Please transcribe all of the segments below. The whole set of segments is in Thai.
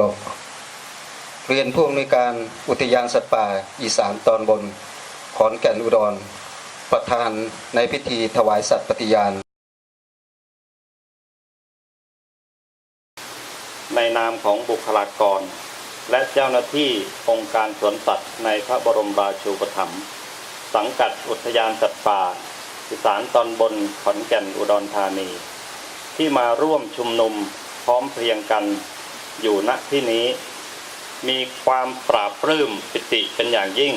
รบเรียนผู้อำนวยการอุทยานสัตว์ป่าอีสานตอนบน ขอนแก่นอุดร ประธานในพิธีถวายสัตว์ปฏิญาณ ในนามของบุคลากร และเจ้าหน้าที่องค์การสวนสัตว์ในพระบรมราชูปถัมภ์สังกัดอุทยานสัตว์ป่าอีสานตอนบนขอนแก่นอุดรธานี ที่มาร่วมชุมนุมพร้อมเพรียงกัน อยู่ณที่นี้ มีความปราบปลื้มปิติเป็นอย่างยิ่ง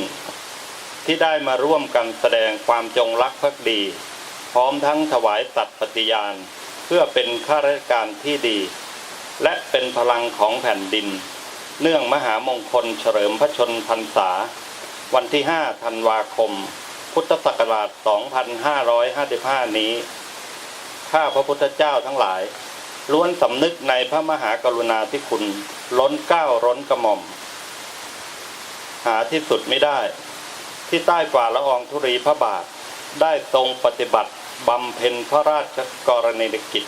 ที่ได้มาร่วมกันแสดงความจงรักภักดี พร้อมทั้งถวายสัตย์ปฏิญาณ เพื่อเป็นข้าราชการที่ดี และเป็นพลังของแผ่นดิน เนื่องมหามงคลเฉลิมพระชนพรรษา วันที่ 5 ธันวาคม พุทธศักราช 2555 นี้ข้าพระพุทธเจ้าทั้งหลาย ล้วนสำนึกในพระมหากรุณาธิคุณ ล้นเกล้าล้นกระหม่อม หาที่สุดไม่ได้ ที่ใต้ฝ่าละอองธุรีพระบาท ได้ทรงปฏิบัติบำเพ็ญพระราชกรณียกิจ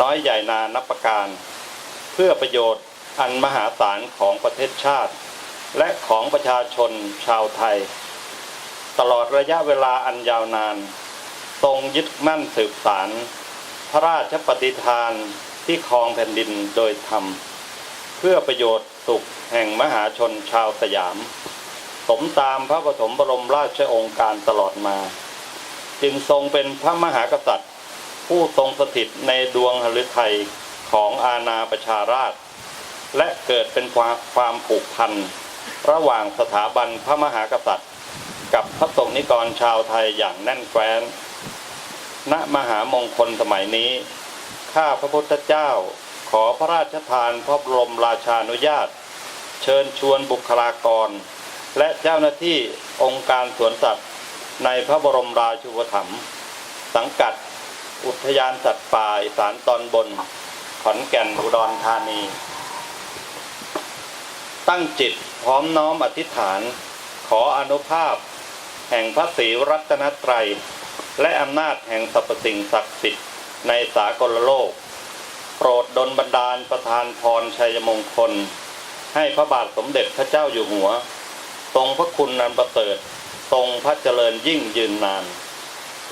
น้อยใหญ่นานับประการ เพื่อประโยชน์อันมหาศาลของประเทศชาติ และของประชาชนชาวไทย ตลอดระยะเวลาอันยาวนาน ทรงยึดมั่นสืบสาร ระราชปฏิทานที่ครองแผ่นดินโดยธรรม เพื่อประโยชน์สุขแห่งมหาชนชาวสยาม สมตามพระปฐมบรมราชองค์การตลอดมา จึงทรงเป็นพระมหากษัตริย์ ผู้ทรงสถิตในดวงหฤทัยของอาณาประชาราช และเกิดเป็นความความผูกพันระหว่างสถาบันพระมหากษัตริย์ กับพระสงฆ์นิกรชาวไทยอย่างแน่นแฟ้น ณมหามงคลสมัยนี้ ข้าพระพุทธเจ้าขอพระราชทานพระบรมราชานุญาต เชิญชวนบุคลากร และเจ้าหน้าที่องค์การสวนสัตว์ในพระบรมราชูปถัมภ์สังกัด อุทยานสัตว์ป่าสานตอนบน ขอนแก่นอุดรธานี ตั้งจิตพร้อมน้อมอธิษฐาน ขออนุภาพ แห่งพระศรีรัตนตรัย และอำนาจแห่งสรรพสิ่งศักดิ์สิทธิ์ในสากลโลก โปรดดลบันดาลประทานพรชัยมงคล ให้พระบาทสมเด็จพระเจ้าอยู่หัว ทรงพระคุณนันประเสริฐทรงพระเจริญยิ่งยืนนาน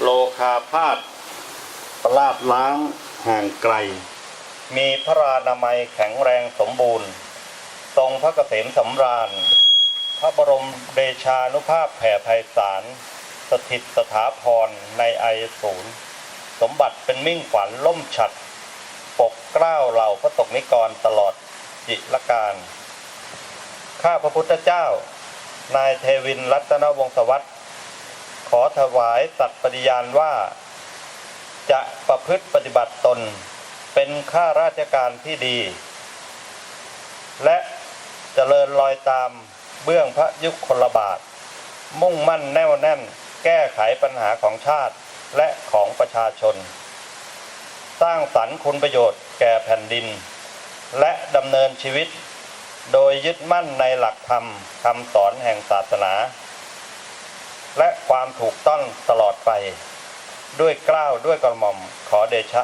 โลคาพาธประลาดล้างห่างไกล มีพระรานามัยแข็งแรงสมบูรณ์ ทรงพระเกษมสำราญ พระบรมเดชานุภาพแผ่ไพศาล สถิตสถาพรในไอศูนย์สมบัติเป็นมิ่งขวัญล่มฉัด ปกเกล้าเหล่าพระตกนิกรตลอดจิละการ ข้าพระพุทธเจ้า นายเทวินรัตนวงศวัตรขอถวายสัตย์ปฏิญาณว่า จะประพฤติปฏิบัติตนเป็นข้าราชการที่ดี และเจริญรอยตามเบื้องพระยุคลบาท มุ่งมั่นแน่วแน่น แก้ไขปัญหาของชาติและของประชาชน สร้างสรรค์คุณประโยชน์แก่แผ่นดิน และดำเนินชีวิต โดยยึดมั่นในหลักธรรมคำสอนแห่งศาสนา และความถูกต้องตลอดไป ด้วยเกล้าวด้วยกระหม่อมขอเดชะ